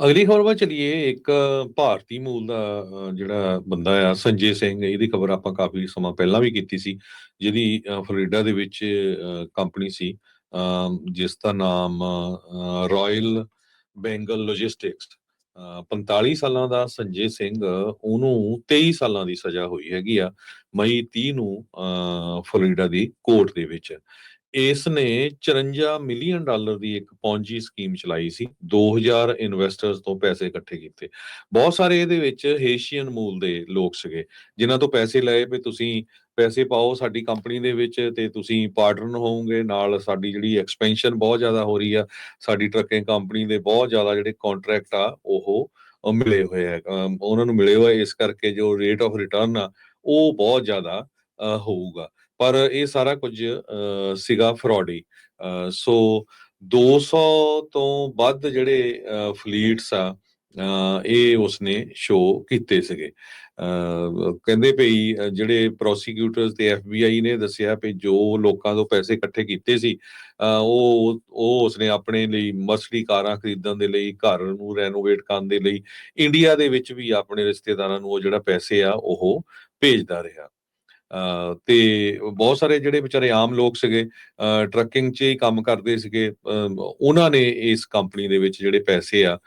ਅਗਲੀ ਖਬਰ ਵੱਲ ਚਲੀਏ ਇੱਕ ਭਾਰਤੀ ਮੂਲ ਦਾ ਜਿਹੜਾ ਬੰਦਾ ਆ ਸੰਜੇ ਸਿੰਘ ਇਹਦੀ ਖਬਰ ਆਪਾਂ ਕਾਫੀ ਸਮਾਂ ਪਹਿਲਾਂ ਵੀ ਕੀਤੀ ਸੀ ਜਿਹਦੀ ਫਲੋਰੀਡਾ ਦੇ ਵਿੱਚ ਕੰਪਨੀ ਸੀ ਅਮ, ਜਿਸ ਦਾ ਨਾਮ ਰਾਇਲ ਬੈਂਗਲ ਲੌਜਿਸਟਿਕਸ 45 ਸਾਲਾਂ ਦਾ ਸੰਜੇ ਸਿੰਘ ਉਹਨੂੰ 23 ਸਾਲਾਂ ਦੀ ਸਜ਼ਾ ਹੋਈ ਹੈਗੀ ਆ ਮਈ 30 ਨੂੰ ਅ, ਫਲੋਰੀਡਾ ਦੀ ਕੋਰਟ ਦੇ ਵਿੱਚ। ਇਸ ਨੇ 54 ਮਿਲੀਅਨ ਡਾਲਰ ਦੀ ਇੱਕ ਪੌਂਜੀ ਸਕੀਮ ਚਲਾਈ ਸੀ। 2000 ਇਨਵੈਸਟਰਸ ਤੋਂ ਪੈਸੇ ਇਕੱਠੇ ਕੀਤੇ। ਬਹੁਤ ਸਾਰੇ ਇਹਦੇ ਵਿੱਚ ਹੇਸ਼ੀਅਨ ਮੂਲ ਦੇ ਲੋਕ ਸੀਗੇ ਜਿਨ੍ਹਾਂ ਤੋਂ ਪੈਸੇ ਲਏ ਵੀ ਤੁਸੀਂ ਪੈਸੇ ਪਾਓ ਸਾਡੀ ਕੰਪਨੀ ਦੇ ਵਿੱਚ ਤੇ ਤੁਸੀਂ ਪਾਰਟਨਰ ਹੋਵੋਗੇ ਨਾਲ ਸਾਡੀ ਜਿਹੜੀ ਐਕਸਪੈਂਸ਼ਨ ਬਹੁਤ ਜ਼ਿਆਦਾ ਹੋ ਰਹੀ ਆ ਸਾਡੀ ਟਰੱਕਿੰਗ ਕੰਪਨੀ ਦੇ ਬਹੁਤ ਜ਼ਿਆਦਾ ਜਿਹੜੇ ਕੰਟਰੈਕਟ ਆ ਉਹ ਮਿਲੇ ਹੋਏ ਆ। ਉਹਨਾਂ ਨੂੰ ਮਿਲੇ ਹੋਏ ਇਸ ਕਰਕੇ ਜੋ ਰੇਟ ਆਫ ਰਿਟਰਨ ਆ ਉਹ ਬਹੁਤ ਜ਼ਿਆਦਾ ਅ, ਹੋਊਗਾ। ਪਰ ਇਹ ਸਾਰਾ ਕੁਝ ਅ, ਸੀਗਾ ਫਰਾਡੀ। ਸੋ 200 ਤੋਂ ਵੱਧ ਜਿਹੜੇ ਫਲੀਟਸ ਆ ਇਹ ਉਸਨੇ ਸ਼ੋ ਕੀਤੇ ਸੀਗੇ। ਅ, ਕਹਿੰਦੇ ਭਈ ਅ, ਜਿਹੜੇ ਪ੍ਰੋਸੀਕਿਊਟਰਸ ਤੇ ਐਫਬੀਆਈ ਨੇ ਦੱਸਿਆ ਵੀ ਜੋ ਲੋਕਾਂ ਤੋਂ ਪੈਸੇ ਇਕੱਠੇ ਕੀਤੇ ਸੀ ਉਹ ਉਹ ਉਸਨੇ ਆਪਣੇ ਲਈ ਮਸਲੀ ਕਾਰਾਂ ਖਰੀਦਣ ਦੇ ਲਈ ਘਰ ਨੂੰ ਰੈਨੋਵੇਟ ਕਰਨ ਦੇ ਲਈ ਇੰਡੀਆ ਦੇ ਵਿੱਚ ਵੀ ਆਪਣੇ ਰਿਸ਼ਤੇਦਾਰਾਂ ਨੂੰ ਉਹ ਜਿਹੜਾ ਪੈਸੇ ਆ ਉਹ ਭੇਜਦਾ ਰਿਹਾ। ਤੇ ਬਹੁਤ ਸਾਰੇ ਜਿਹੜੇ ਵਿਚਾਰੇ ਆਮ ਲੋਕ ਸੀਗੇ ਅ, ਟਰੱਕਿੰਗ 'ਚ ਹੀ ਕੰਮ ਕਰਦੇ ਸੀਗੇ ਅ, ਉਹਨਾਂ ਨੇ ਇਸ ਕੰਪਨੀ ਦੇ ਵਿੱਚ ਜਿਹੜੇ ਪੈਸੇ ਆ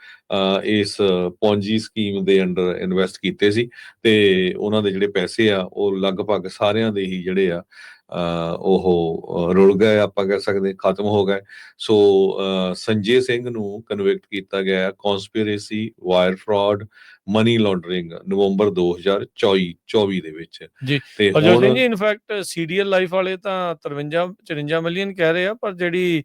ਇਸ ਪੌਂਜੀ ਸਕੀਮ ਦੇ ਅੰਡਰ ਇਨਵੈਸਟ ਕੀਤੇ ਸੀ ਤੇ ਉਹਨਾਂ ਦੇ ਜਿਹੜੇ ਪੈਸੇ ਆ ਉਹ ਲਗਭਗ ਸਾਰਿਆਂ ਦੇ ਹੀ ਜਿਹੜੇ ਆ ਉਹ ਰੁਲ ਗਏ ਆਪਾਂ ਕਹਿ ਸਕਦੇ ਖਤਮ ਹੋ ਗਏ। ਸੋ ਸੰਜੇ ਸਿੰਘ ਨੂੰ ਕਨਵਿਕਟ ਕੀਤਾ ਗਿਆ conspiracy wire fraud money laundering ਨਵੰਬਰ 2024 24 ਦੇ ਵਿੱਚ। ਤੇ ਹੁਣ ਜੀ ਇਨਫੈਕਟ ਸੀਰੀਅਲ ਲਾਈਫ ਵਾਲੇ ਤਾਂ 53 54 ਮਿਲੀਅਨ ਕਹਿ ਰਹੇ ਆ ਪਰ ਜਿਹੜੀ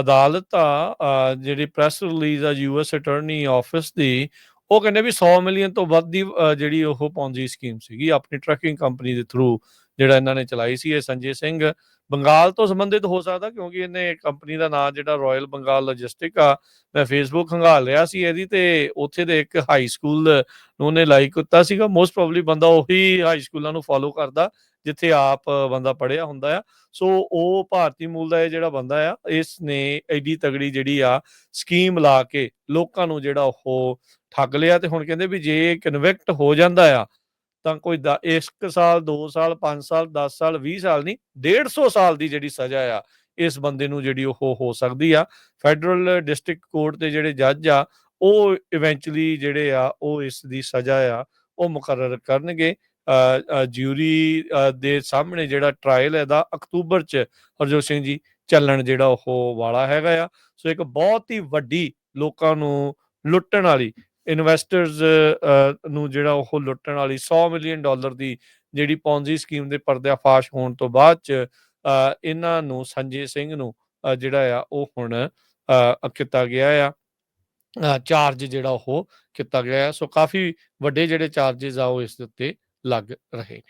ਅਦਾਲਤ ਆ ਜਿਹੜੀ ਪ੍ਰੈਸ ਰਿਲੀਜ਼ ਆ ਯੂਐਸ ਅਟਾਰਨੀ ਆਫਿਸ ਦੀ ਉਹ ਕਹਿੰਦੇ ਵੀ 100 ਮਿਲੀਅਨ ਤੋਂ ਵੱਧ ਦੀ ਜਿਹੜੀ ਉਹ ਪੌਂਜੀ ਸਕੀਮ ਸੀਗੀ ਆਪਣੀ ਟਰੱਕਿੰਗ ਕੰਪਨੀ ਦੇ ਥਰੂ ਜਿਹੜਾ ਇਹਨਾਂ ਨੇ ਚਲਾਈ ਸੀ, ਇਹ ਸੰਜੇ ਸਿੰਘ। ਬੰਗਾਲ ਤੋਂ ਸੰਬੰਧਿਤ ਹੋ ਸਕਦਾ ਕਿਉਂਕਿ ਇਹਨੇ ਕੰਪਨੀ ਦਾ ਨਾਮ ਜਿਹੜਾ ਰਾਇਲ ਬੰਗਾਲ ਲੌਜਿਸਟਿਕ ਆ, ਮੈਂ ਫੇਸਬੁੱਕ ਹੰਗਾਲ ਰਿਹਾ ਸੀ ਇਹਦੀ ਤੇ ਉੱਥੇ ਦੇ ਇੱਕ ਹਾਈ ਸਕੂਲ ਨੂੰ ਉਹਨੇ ਲਾਈਕ ਕੀਤਾ ਸੀਗਾ। ਮੋਸਟ ਪ੍ਰੋਬਬਲੀ ਬੰਦਾ ਉਹੀ ਹਾਈ ਸਕੂਲਾਂ ਨੂੰ ਫੋਲੋ ਕਰਦਾ, ਜਿੱਥੇ ਆਪ ਬੰਦਾ ਪੜਿਆ ਹੁੰਦਾ ਆ। ਸੋ ਉਹ ਭਾਰਤੀ ਮੂਲ ਦਾ ਇਹ ਜਿਹੜਾ ਬੰਦਾ ਆ ਇਸ ਨੇ ਐਡੀ ਤਗੜੀ ਜਿਹੜੀ ਆ ਸਕੀਮ ਲਾ ਕੇ ਲੋਕਾਂ ਨੂੰ ਜਿਹੜਾ ਉਹ ਠੱਗ ਲਿਆ ਤੇ ਹੁਣ ਕਹਿੰਦੇ ਵੀ ਜੇ ਕਨਵਿਕਟ ਹੋ ਜਾਂਦਾ ਆ ਤਾਂ ਕੋਈ 1 ਸਾਲ 2 ਸਾਲ 5 ਸਾਲ 10 ਸਾਲ 20 ਸਾਲ ਨਹੀਂ 150 ਸਾਲ ਦੀ ਜਿਹੜੀ ਸਜ਼ਾ ਆ, ਇਸ ਬੰਦੇ ਨੂੰ ਜਿਹੜੀ ਉਹ ਹੋ ਸਕਦੀ ਆ। ਫੈਡਰਲ ਡਿਸਟ੍ਰਿਕਟ ਕੋਰਟ ਦੇ ਜਿਹੜੇ ਜੱਜ ਆ, ਉਹ ਇਵੈਂਚੁਅਲੀ ਜਿਹੜੇ ਆ, ਉਹ ਇਸ ਦੀ ਸਜ਼ਾ ਆ, ਉਹ ਮੁਕਰਰ ਕਰਨਗੇ। ਜਿਊਰੀ ਦੇ ਸਾਹਮਣੇ ਜਿਹੜਾ ਟ੍ਰਾਇਲ ਹੈ, ਦਾ ਅਕਤੂਬਰ ਚ, ਹਰਜੋਤ ਸਿੰਘ ਜੀ, ਚੱਲਣ ਜਿਹੜਾ ਉਹ ਵਾਲਾ ਹੈਗਾ ਆ। ਸੋ ਇੱਕ ਬਹੁਤ ਹੀ ਵੱਡੀ ਲੋਕਾਂ ਨੂੰ ਲੁੱਟਣ ਵਾਲੀ ਇਨਵੈਸਟਰਸ ਨੂੰ ਜਿਹੜਾ ਉਹ ਲੁੱਟਣ ਵਾਲੀ 100 ਮਿਲੀਅਨ ਡਾਲਰ ਦੀ ਜਿਹੜੀ ਪੌਂਜੀ ਸਕੀਮ ਦੇ ਪਰਦਾਫਾਸ਼ ਹੋਣ ਤੋਂ ਬਾਅਦ ਚ ਅ, ਇਹਨਾਂ ਨੂੰ ਸੰਜੇ ਸਿੰਘ ਨੂੰ ਜਿਹੜਾ ਆ ਉਹ ਹੁਣ ਅ, ਕੀਤਾ ਗਿਆ ਆ। ਚਾਰਜ ਜਿਹੜਾ ਉਹ ਕੀਤਾ ਗਿਆ ਹੈ ਸੋ ਕਾਫੀ ਵੱਡੇ ਜਿਹੜੇ ਚਾਰजेस ਆ ਉਹ ਇਸ ਦੇ ਉੱਤੇ ਲੱਗ ਰਹੇ ਨੇ।